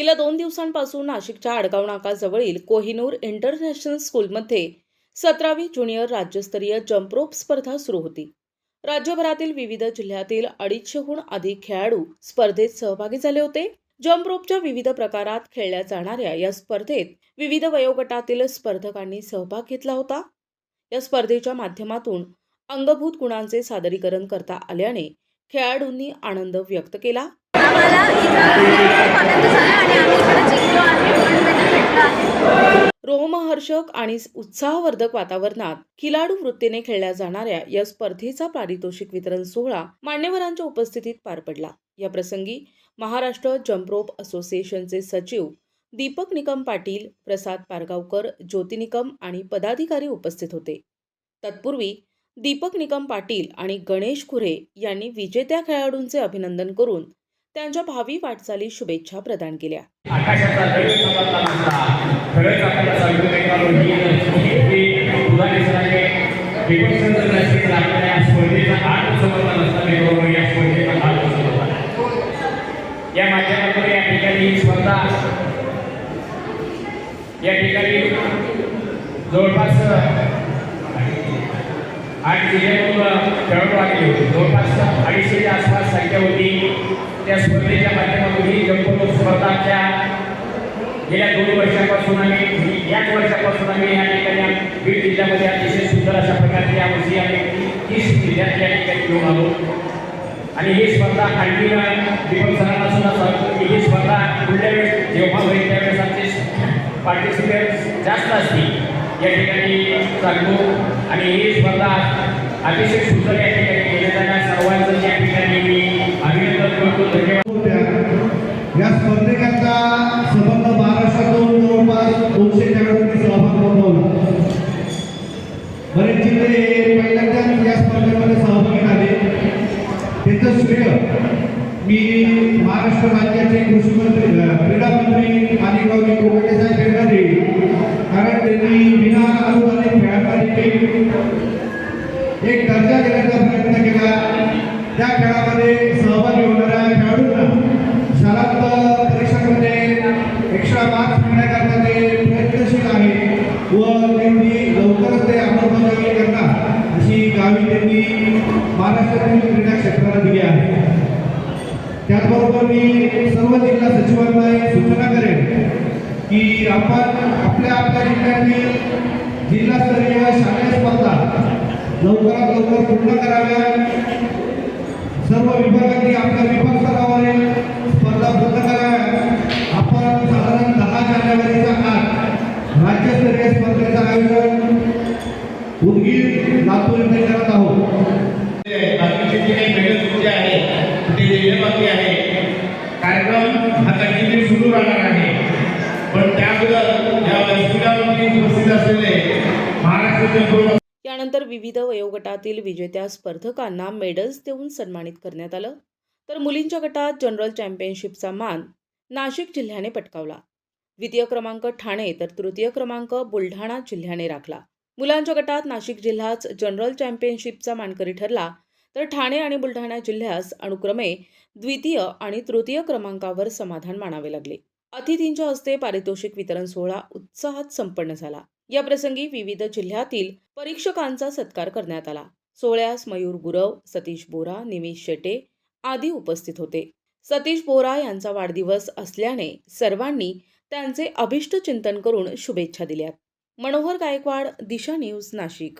गेल्या दोन दिवसांपासून नाशिकच्या आडगाव नाकाजवळील कोहिनूर इंटरनॅशनल स्कूलमध्ये सतरावी ज्युनियर राज्यस्तरीय जम्प्रोप स्पर्धा सुरू होती. राज्यभरातील विविध जिल्ह्यातील अडीचशेहून अधिक खेळाडू स्पर्धेत सहभागी झाले होते. जम्प्रोपच्या विविध प्रकारात खेळल्या जाणाऱ्या या स्पर्धेत विविध वयोगटातील स्पर्धकांनी सहभाग घेतला होता. या स्पर्धेच्या माध्यमातून अंगभूत गुणांचे सादरीकरण करता आल्याने खेळाडूंनी आनंद व्यक्त केला. रोमहर्षक आणि उत्साहवर्धक वातावरणात खिलाडू वृत्तीने खेळल्या जाणाऱ्या या स्पर्धेचा पारितोषिक वितरण सोहळा मान्यवरांच्या उपस्थितीत पार पडला. या प्रसंगी महाराष्ट्र जम्प्रोप असोसिएशनचे सचिव दीपक निकम पाटील प्रसाद पारगावकर ज्योती निकम आणि पदाधिकारी उपस्थित होते. तत्पूर्वी दीपक निकम पाटील आणि गणेश खुरे यांनी विजेत्या खेळाडूंचे अभिनंदन करून त्यांच्या भावी वाटचाली शुभेच्छा प्रदान केल्या. या माध्यमातून या ठिकाणी स्पर्धा या ठिकाणी जवळपास आठ जिल्ह्यातून खेळाडू आलेले होते. जवळपास अडीचशेच्या आसपास संख्या होती त्या स्पर्धेच्या माध्यमातून ही जम्परोप स्पर्धाच्या गेल्या दोन वर्षापासून आम्ही याच वर्षापासून आम्ही या ठिकाणी बीड जिल्ह्यामध्ये अतिशय सुंदर अशा प्रकारची यावर्षी आम्ही तीस विद्यार्थी या ठिकाणी घेऊन आलो. आणि ही स्पर्धा आणखी दीपक सरांना सुद्धा सांगतो की ही स्पर्धा पुढल्या वेळेस जेव्हा होईल त्यावेळेस आमचे पार्टिसिपेट जास्त असतील. या ठिकाणी चालतो. आणि ही स्पर्धा अतिशय सुंदर या ठिकाणी केल्या जाणार सर्वांचं या ठिकाणी मी अभिनंदन करतो. धन्यवाद. या स्पर्धेकरता संबंध महाराष्ट्रातून जवळपास दोनशे खेळाडूंनी सहभाग नोंदवला. बरेच जिल्हे पहिल्यांदाच या स्पर्धेमध्ये सहभागी झाले. त्याचं श्रेय मी महाराष्ट्र राज्याचे कृषी मंत्री क्रीडा मंत्री आणि गौरी कोकटे साहेब यांना देईल त्यांनी विना अनुदानित खेळांना देखील एक दर्जा देण्याचा प्रयत्न केला. त्या खेळामध्ये सहभागी होणाऱ्या खेळाडूंना शाळांत परीक्षांमध्ये एक्स्ट्रा मार्क्स मिळण्याकरता ते प्रयत्नशील आहे व त्यांनी लवकरच ते अंमलबजावणी करता अशी गावी त्यांनी महाराष्ट्रातील क्रीडा क्षेत्राला दिली आहे. त्याचबरोबर मी सर्व जिल्हा सचिवांना की आपण आपल्या आपल्या जिल्ह्यातील जिल्हास्तरीय शालेय स्पर्धा लवकरात लवकर पूर्ण कराव्या. सर्व विभागांनी आपल्या विभाग स्तरावरील स्पर्धा पूर्ण कराव्या. आपण साधारण दहा जानेवारीचा आठ राज्यस्तरीय स्पर्धेचं आयोजन उदगीर लातूर येथे करत आहोत. बाकीचे जे काही मेडल्स जे आहे ते देणे बाकी आहे कार्यक्रम हा कंटिन्यू सुरू राहणार आहे. यानंतर विविध वयोगटातील विजेत्या स्पर्धकांना मेडल्स देऊन सन्मानित करण्यात आलं. तर मुलींच्या गटात जनरल चॅम्पियनशिपचा मान नाशिक जिल्ह्याने पटकावला. द्वितीय क्रमांक ठाणे तर तृतीय क्रमांक बुलढाणा जिल्ह्याने राखला. मुलांच्या गटात नाशिक जिल्हाच जनरल चॅम्पियनशिपचा मानकरी ठरला. तर ठाणे आणि बुलढाणा जिल्ह्यास अनुक्रमे द्वितीय आणि तृतीय क्रमांकावर समाधान मानावे लागले. अतिथींच्या हस्ते पारितोषिक वितरण सोहळा उत्साहात संपन्न झाला. या प्रसंगी विविध जिल्ह्यातील परीक्षकांचा सत्कार करण्यात आला. सोहळ्यास मयूर गुरव सतीश बोरा निमिष शेटे आदी उपस्थित होते. सतीश बोरा यांचा वाढदिवस असल्याने सर्वांनी त्यांचे अभिष्ट चिंतन करून शुभेच्छा दिल्यात. मनोहर गायकवाड दिशा न्यूज नाशिक.